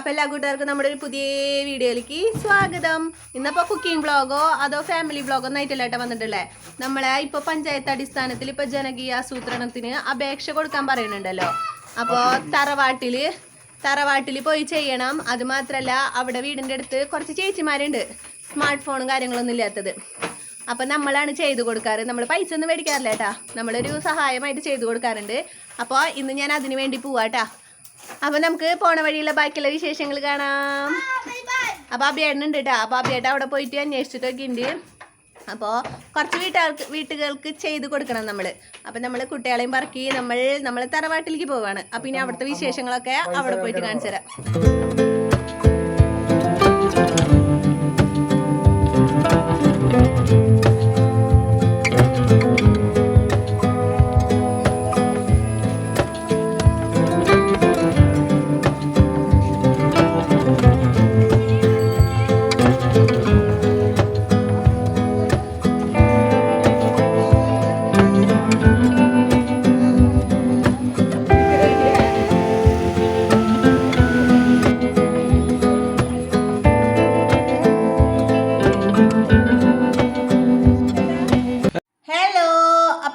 അപ്പൊ എല്ലാ കൂട്ടുകാർക്കും നമ്മുടെ ഒരു പുതിയ വീഡിയോയിലേക്ക് സ്വാഗതം. ഇന്നപ്പോ കുക്കിംഗ് വ്ളോഗോ അതോ ഫാമിലി വ്ളോഗോ നൈറ്റിലായിട്ട് വന്നിട്ടില്ലേ നമ്മളെ ഇപ്പൊ പഞ്ചായത്ത് അടിസ്ഥാനത്തിൽ ഇപ്പൊ ജനകീയ ആസൂത്രണത്തിന് അപേക്ഷ കൊടുക്കാൻ പറയുന്നുണ്ടല്ലോ. അപ്പോ തറവാട്ടിൽ തറവാട്ടിൽ പോയി ചെയ്യണം. അത് മാത്രല്ല അവിടെ വീടിന്റെ അടുത്ത് കുറച്ച് ചേച്ചിമാരുണ്ട്. സ്മാർട്ട് ഫോണും കാര്യങ്ങളൊന്നും ഇല്ലാത്തത്. അപ്പൊ നമ്മളാണ് ചെയ്തു കൊടുക്കാറ്. നമ്മൾ പൈസ ഒന്നും മേടിക്കാറില്ല കേട്ടാ. നമ്മളൊരു സഹായമായിട്ട് ചെയ്തു കൊടുക്കാറുണ്ട്. അപ്പോൾ ഇന്ന് ഞാൻ അതിന് വേണ്ടി പോവാട്ടാ അപ്പൊ നമുക്ക് പോണ വഴിയുള്ള ബാക്കിയുള്ള വിശേഷങ്ങൾ കാണാം. അപ്പൊ അഭിയേട്ടൻ ഉണ്ട് കേട്ടോ അപ്പൊ അഭിയേട്ടൻ അവിടെ പോയിട്ട് അന്വേഷിച്ചിട്ടൊക്കെ ഉണ്ട് അപ്പോൾ കുറച്ച് വീട്ടുകാർക്ക് വീട്ടുകൾക്ക് ചെയ്ത് കൊടുക്കണം നമ്മൾ അപ്പം നമ്മൾ കുട്ടികളെയും പറക്കി നമ്മൾ നമ്മൾ തറവാട്ടിലേക്ക് പോവാണ്. അപ്പം ഇനി അവിടുത്തെ വിശേഷങ്ങളൊക്കെ അവിടെ പോയിട്ട് കാണിച്ചു തരാം.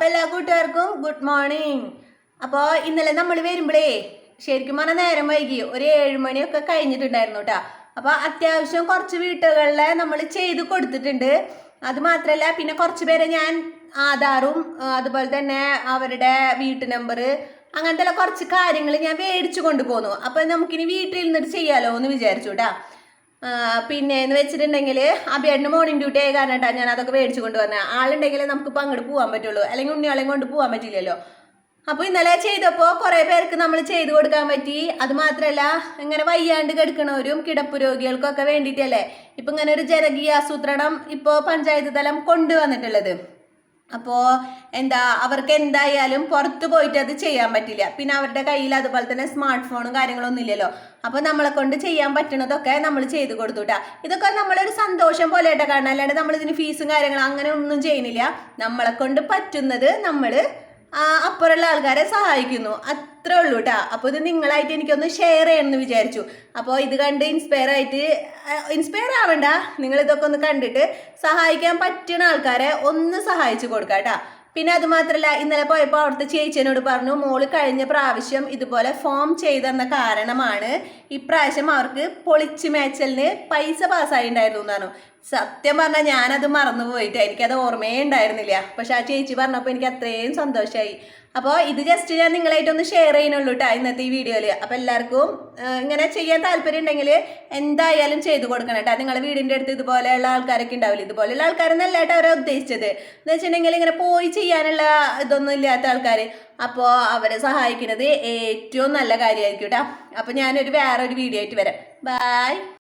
അപ്പൊ എല്ലാ കൂട്ടുകാർക്കും ഗുഡ് മോർണിംഗ് അപ്പോൾ ഇന്നലെ നമ്മൾ വരുമ്പോഴേ ശരിക്കും പറഞ്ഞാൽ നേരം വൈകി. ഒരു ഏഴ് മണിയൊക്കെ കഴിഞ്ഞിട്ടുണ്ടായിരുന്നു കേട്ടോ അപ്പോൾ അത്യാവശ്യം കുറച്ച് വീട്ടുകളിലെ നമ്മൾ ചെയ്ത് കൊടുത്തിട്ടുണ്ട്. അത് മാത്രമല്ല പിന്നെ കുറച്ച് പേരെ ഞാൻ ആധാറും അതുപോലെ തന്നെ അവരുടെ വീട്ടു നമ്പർ അങ്ങനത്തെ കുറച്ച് കാര്യങ്ങൾ ഞാൻ മേടിച്ചു കൊണ്ടുപോകുന്നു അപ്പോൾ നമുക്കിനി വീട്ടിൽ നിന്നിട്ട് ചെയ്യാലോ എന്ന് വിചാരിച്ചു കേട്ടോ പിന്നെ എന്ന് വെച്ചിട്ടുണ്ടെങ്കിൽ ആ ബെണ്ണ് മോർണിംഗ് ഡ്യൂട്ടി ആയ കാരണം ഞാൻ അതൊക്കെ മേടിച്ചു കൊണ്ടുവന്നത് ആളുണ്ടെങ്കിൽ നമുക്ക് അങ്ങോട്ട് പോകാൻ പറ്റുള്ളൂ. അല്ലെങ്കിൽ ഉണ്ണിയാളെയും കൊണ്ട് പോകാൻ പറ്റില്ലല്ലോ. അപ്പോൾ ഇന്നലെ ചെയ്തപ്പോൾ കുറേ പേർക്ക് നമ്മൾ ചെയ്തു കൊടുക്കാൻ പറ്റി. അത് മാത്രമല്ല ഇങ്ങനെ വയ്യാണ്ട് കിടക്കണവരും കിടപ്പ് രോഗികൾക്കൊക്കെ വേണ്ടിയിട്ടല്ലേ ഇപ്പം ഇങ്ങനെ ഒരു ജനകീയ ആസൂത്രണം ഇപ്പോൾ പഞ്ചായത്ത് തലം കൊണ്ടുവന്നിട്ടുള്ളത്. അപ്പോൾ എന്താ അവർക്ക് എന്തായാലും പുറത്ത് പോയിട്ട് അത് ചെയ്യാൻ പറ്റില്ല. പിന്നെ അവരുടെ കയ്യിൽ അതുപോലെ തന്നെ സ്മാർട്ട് ഫോണും കാര്യങ്ങളൊന്നും ഇല്ലല്ലോ. അപ്പോൾ നമ്മളെ കൊണ്ട് ചെയ്യാൻ പറ്റണതൊക്കെ നമ്മൾ ചെയ്ത് കൊടുത്തുട്ടാ. ഇതൊക്കെ നമ്മളൊരു സന്തോഷം പോലെ ആയിട്ട് കാരണം അല്ലാണ്ട് നമ്മൾ ഇതിന് ഫീസും കാര്യങ്ങളും അങ്ങനെ ഒന്നും ചെയ്യുന്നില്ല. നമ്മളെ കൊണ്ട് പറ്റുന്നത് നമ്മൾ അപ്പുറമുള്ള ആൾക്കാരെ സഹായിക്കുന്നു. അത്രേ ഉള്ളൂ കേട്ടോ അപ്പോൾ ഇത് നിങ്ങളായിട്ട് എനിക്കൊന്ന് ഷെയർ ചെയ്യണമെന്ന് വിചാരിച്ചു. അപ്പോൾ ഇത് കണ്ട് ഇൻസ്പയർ ആയിട്ട് ഇൻസ്പയർ ആവണ്ട. നിങ്ങൾ ഇതൊക്കെ ഒന്ന് കണ്ടിട്ട് സഹായിക്കാൻ പറ്റുന്ന ആൾക്കാരെ ഒന്ന് സഹായിച്ചു കൊടുക്കാം കേട്ടോ പിന്നെ അത് മാത്രമല്ല ഇന്നലെ പോയപ്പോൾ അവിടുത്തെ ചേച്ചിയനോട് പറഞ്ഞു മോൾ കഴിഞ്ഞ പ്രാവശ്യം ഇതുപോലെ ഫോം ചെയ്തെന്ന കാരണമാണ് ഇപ്രാവശ്യം അവർക്ക് പൊളിച്ച് മേച്ചലിന് പൈസ പാസ്സായി ഉണ്ടായിരുന്നു എന്നാണ് സത്യം പറഞ്ഞാൽ ഞാനത് മറന്നു പോയിട്ട് എനിക്കത് ഓർമ്മയേ ഉണ്ടായിരുന്നില്ല. പക്ഷെ ആ ചേച്ചി പറഞ്ഞപ്പോൾ എനിക്ക് അത്രയും സന്തോഷമായി അപ്പോൾ ഇത് ജസ്റ്റ് ഞാൻ നിങ്ങളായിട്ടൊന്ന് ഷെയർ ചെയ്യണുള്ളൂ കേട്ടോ ഇന്നത്തെ ഈ വീഡിയോയിൽ അപ്പോൾ എല്ലാവർക്കും ഇങ്ങനെ ചെയ്യാൻ താല്പര്യം ഉണ്ടെങ്കിൽ എന്തായാലും ചെയ്തു കൊടുക്കണം കേട്ടോ നിങ്ങളുടെ വീടിന്റെ അടുത്ത് ഇതുപോലെയുള്ള ആൾക്കാരൊക്കെ ഉണ്ടാവില്ല? ഇതുപോലെയുള്ള ആൾക്കാരെന്നല്ല കേട്ടോ അവരെ ഉദ്ദേശിച്ചത്. എന്ന് വെച്ചിട്ടുണ്ടെങ്കിൽ ഇങ്ങനെ പോയി ചെയ്യാനുള്ള ഇതൊന്നും ഇല്ലാത്ത ആൾക്കാർ അപ്പോൾ അവരെ സഹായിക്കുന്നത് ഏറ്റവും നല്ല കാര്യമായിരിക്കും കേട്ടോ അപ്പോൾ ഞാനൊരു വേറൊരു വീഡിയോ ആയിട്ട് വരാം. ബൈ